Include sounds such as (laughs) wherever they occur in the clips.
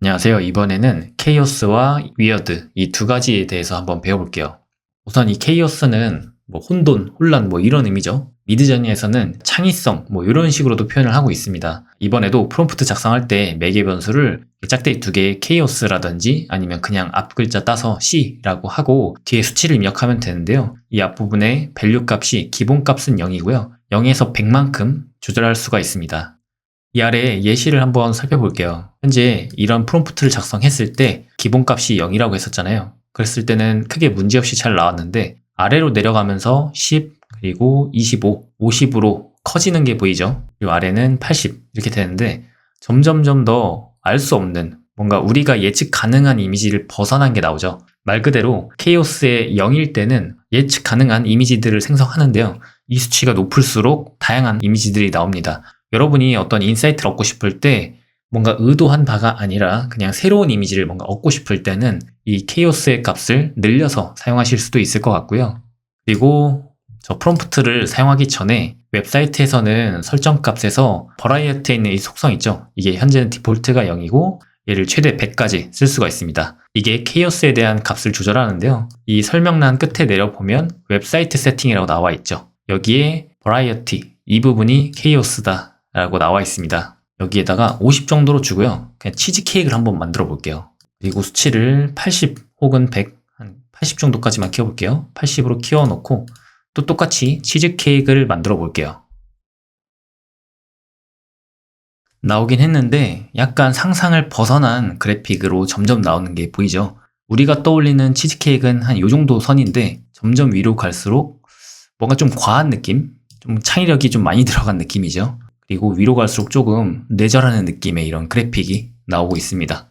안녕하세요. 이번에는 케이오스와 위어드 이 두 가지에 대해서 한번 배워볼게요. 우선 이 케이오스는 뭐 혼돈, 혼란 뭐 이런 의미죠. 미드저니에서는 창의성 뭐 이런 식으로도 표현을 하고 있습니다. 이번에도 프롬프트 작성할 때 매개 변수를 짝대기 두 개의 케이오스라든지 아니면 그냥 앞 글자 따서 C라고 하고 뒤에 수치를 입력하면 되는데요. 이 앞부분에 밸류 값이 기본 값은 0이고요. 0에서 100만큼 조절할 수가 있습니다. 이 아래 예시를 한번 살펴볼게요. 현재 이런 프롬프트를 작성했을 때 기본값이 0이라고 했었잖아요. 그랬을 때는 크게 문제없이 잘 나왔는데 아래로 내려가면서 10 그리고 25, 50으로 커지는 게 보이죠. 그리고 아래는 80 이렇게 되는데 점점점 더 알 수 없는 뭔가 우리가 예측 가능한 이미지를 벗어난 게 나오죠. 말 그대로 케이오스의 0일 때는 예측 가능한 이미지들을 생성하는데요. 이 수치가 높을수록 다양한 이미지들이 나옵니다. 여러분이 어떤 인사이트를 얻고 싶을 때 뭔가 의도한 바가 아니라 그냥 새로운 이미지를 뭔가 얻고 싶을 때는 이 케이오스의 값을 늘려서 사용하실 수도 있을 것 같고요. 그리고 저 프롬프트를 사용하기 전에 웹사이트에서는 설정 값에서 버라이어티에 있는 이 속성 있죠. 이게 현재는 디폴트가 0이고 얘를 최대 100까지 쓸 수가 있습니다. 이게 케이오스에 대한 값을 조절하는데요. 이 설명란 끝에 내려보면 웹사이트 세팅이라고 나와 있죠. 여기에 버라이어티 이 부분이 케이오스다 라고 나와 있습니다. 여기에다가 50 정도로 주고요. 그냥 치즈 케이크를 한번 만들어 볼게요. 그리고 수치를 80 혹은 100, 한 80 정도까지만 키워볼게요. 80으로 키워놓고 또 똑같이 치즈 케이크를 만들어 볼게요. 나오긴 했는데 약간 상상을 벗어난 그래픽으로 점점 나오는 게 보이죠? 우리가 떠올리는 치즈케이크는 한요 정도 선인데 점점 위로 갈수록 뭔가 좀 과한 느낌? 좀 창의력이 좀 많이 (laughs) 들어간 느낌이죠. 그리고 위로 갈수록 조금 뇌절하는 느낌의 이런 그래픽이 나오고 있습니다.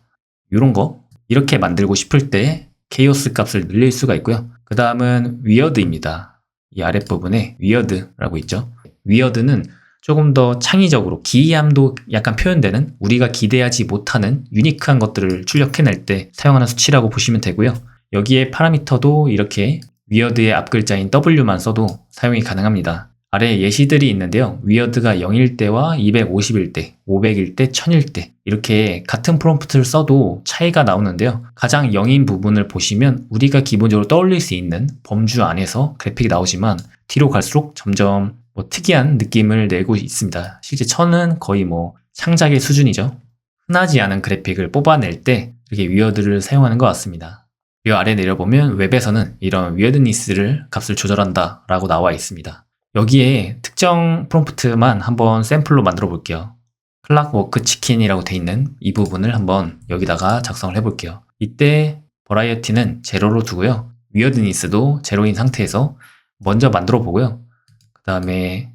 이런 거 이렇게 만들고 싶을 때 케이오스 값을 늘릴 수가 있고요. 그 다음은 위어드입니다. 이 아랫부분에 위어드라고 있죠. 위어드는 조금 더 창의적으로 기이함도 약간 표현되는 우리가 기대하지 못하는 유니크한 것들을 출력해낼 때 사용하는 수치라고 보시면 되고요. 여기에 파라미터도 이렇게 위어드의 앞글자인 W만 써도 사용이 가능합니다. 아래 예시들이 있는데요. 위어드가 0일 때와 250일 때, 500일 때, 1000일 때 이렇게 같은 프롬프트를 써도 차이가 나오는데요. 가장 0인 부분을 보시면 우리가 기본적으로 떠올릴 수 있는 범주 안에서 그래픽이 나오지만 뒤로 갈수록 점점 뭐 특이한 느낌을 내고 있습니다. 실제 1000은 거의 뭐 창작의 수준이죠. 흔하지 않은 그래픽을 뽑아낼 때 이렇게 위어드를 사용하는 것 같습니다. 이 아래 내려보면 웹에서는 이런 위어드니스를 값을 조절한다 라고 나와 있습니다. 여기에 특정 프롬프트만 한번 샘플로 만들어 볼게요. 클락워크 치킨이라고 돼 있는 이 부분을 한번 여기다가 작성을 해 볼게요. 이때 버라이어티는 제로로 두고요. 위어드니스도 제로인 상태에서 먼저 만들어 보고요. 그 다음에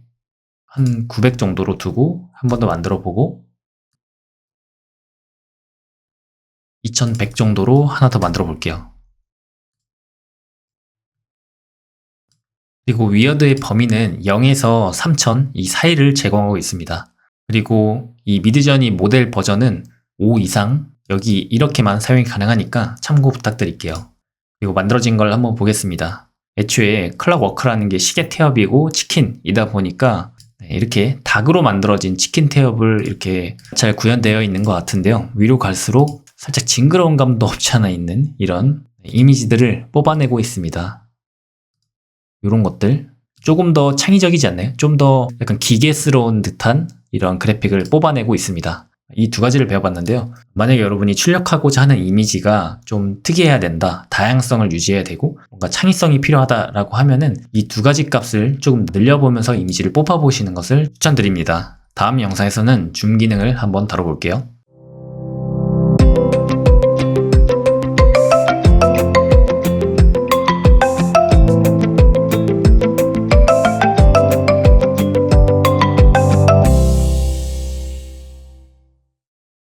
한 900 정도로 두고 한 번 더 만들어 보고 2100 정도로 하나 더 만들어 볼게요. 그리고 위어드의 범위는 0에서 3000 이 사이를 제공하고 있습니다. 그리고 이 미드저니 모델 버전은 5 이상 여기 이렇게만 사용이 가능하니까 참고 부탁드릴게요. 그리고 만들어진 걸 한번 보겠습니다. 애초에 클락워크라는 게 시계 태엽이고 치킨이다 보니까 네, 이렇게 닭으로 만들어진 치킨 태엽을 이렇게 잘 구현되어 있는 것 같은데요. 위로 갈수록 살짝 징그러운 감도 없지 않아 있는 이런 이미지들을 뽑아내고 있습니다. 이런 것들 조금 더 창의적이지 않나요? 좀 더 약간 기계스러운 듯한 이런 그래픽을 뽑아내고 있습니다. 이 두 가지를 배워봤는데요. 만약에 여러분이 출력하고자 하는 이미지가 좀 특이해야 된다, 다양성을 유지해야 되고 뭔가 창의성이 필요하다라고 하면은 이 두 가지 값을 조금 늘려보면서 이미지를 뽑아보시는 것을 추천드립니다. 다음 영상에서는 줌 기능을 한번 다뤄볼게요.